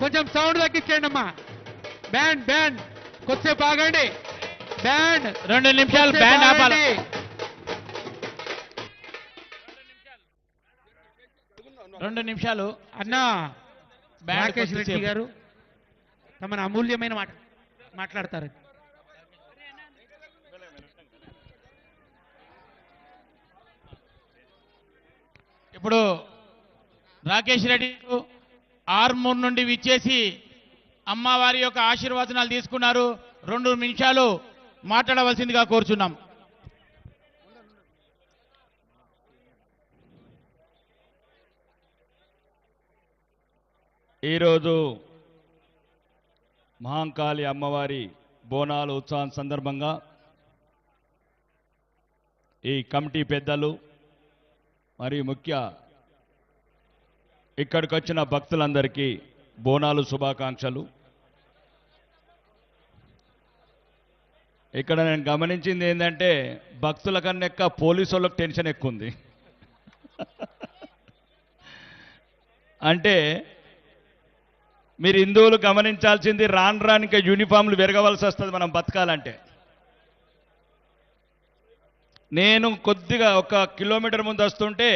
కొంచెం సౌండ్ తగ్గించండి అమ్మా. బ్యాండ్ బ్యాండ్ కొద్దిసేపు ఆగండి. బ్యాండ్ రెండు నిమిషాలు బ్యాండ్ ఆపాలి. రెండు నిమిషాలు. అన్నా రాకేష్ రెడ్డి. గారు తమను అమూల్యమైన మాట మాట్లాడతారు. ఇప్పుడు రాకేష్ రెడ్డి ఆర్మూర్ నుండి విచ్చేసి అమ్మవారి యొక్క ఆశీర్వచనాలు తీసుకున్నారు. రెండు నిమిషాలు మాట్లాడవలసిందిగా కోరుచున్నాం. ఈరోజు మహాంకాళి అమ్మవారి బోనాలు ఉత్సవం సందర్భంగా ఈ కమిటీ పెద్దలు మరియు ముఖ్య ఇక్కడికి వచ్చిన భక్తులందరికీ బోనాలు శుభాకాంక్షలు. ఇక్కడ నేను గమనించింది ఏంటంటే భక్తుల కన్నా ఎక్కువ పోలీసు వాళ్ళకి టెన్షన్ ఎక్కువ ఉంది అంటే మీరు హిందువులు గమనించాల్సింది రాను రానికే యూనిఫామ్లు విరగవలసి వస్తుంది మనం బతకాలంటే. నేను కొద్దిగా ఒక కిలోమీటర్ ముందు వస్తుంటే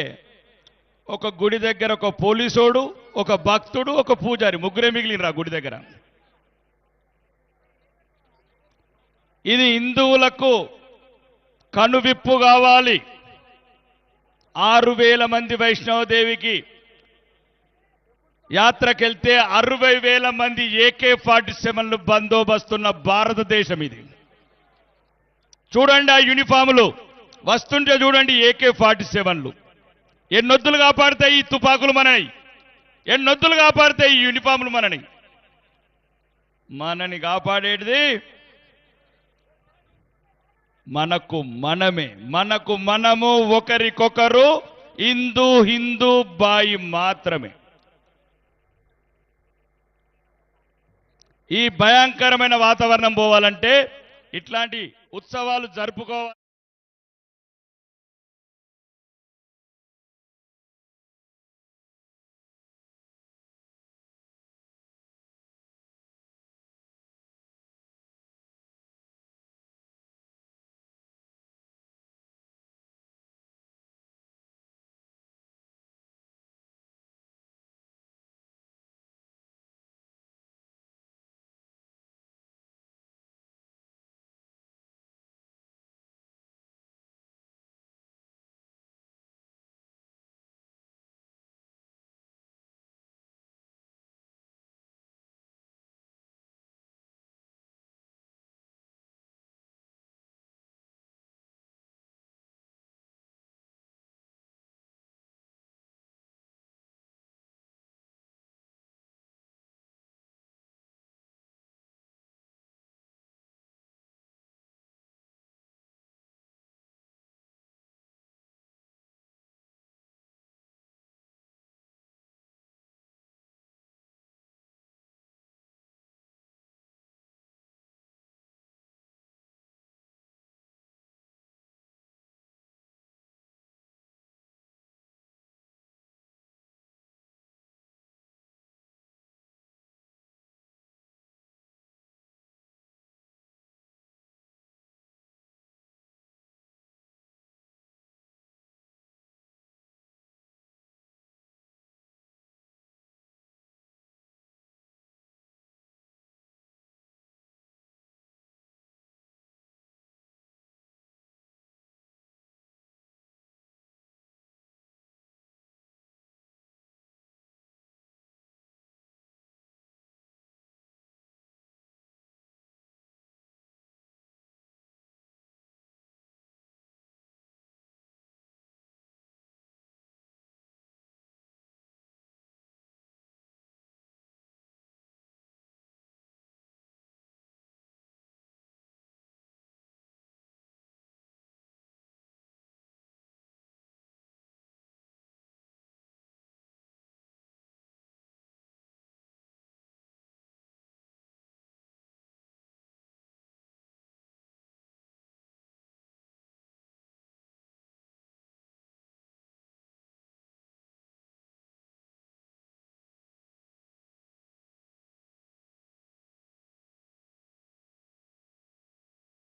ఒక గుడి దగ్గర ఒక పోలీసోడు ఒక భక్తుడు ఒక పూజారి. ముగ్గురే మిగిలినరు ఆ గుడి దగ్గర. ఇది హిందువులకు కనువిప్పు కావాలి. ఆరు వేల మంది వైష్ణవదేవికి యాత్రకెళ్తే అరవై వేల మంది ఏకే ఫార్టీ సెవెన్లు బందోబస్తున్న భారతదేశం ఇది. చూడండి ఆ యూనిఫాములు. వస్తుంటే చూడండి ఏకే ఫార్టీ సెవెన్లు. ఎన్నొద్దులు కాపాడుతాయి ఈ తుపాకులు మనని ఎన్నొద్దులు కాపాడుతాయి ఈ యూనిఫాములు మనని. మనని కాపాడేటిది మనకు మనమే మనకు మనము ఒకరికొకరు హిందూ హిందూ బాయి మాత్రమే. ఈ భయంకరమైన వాతావరణం పోవాలంటే ఇట్లాంటి ఉత్సవాలు జరుపుకోవాలి.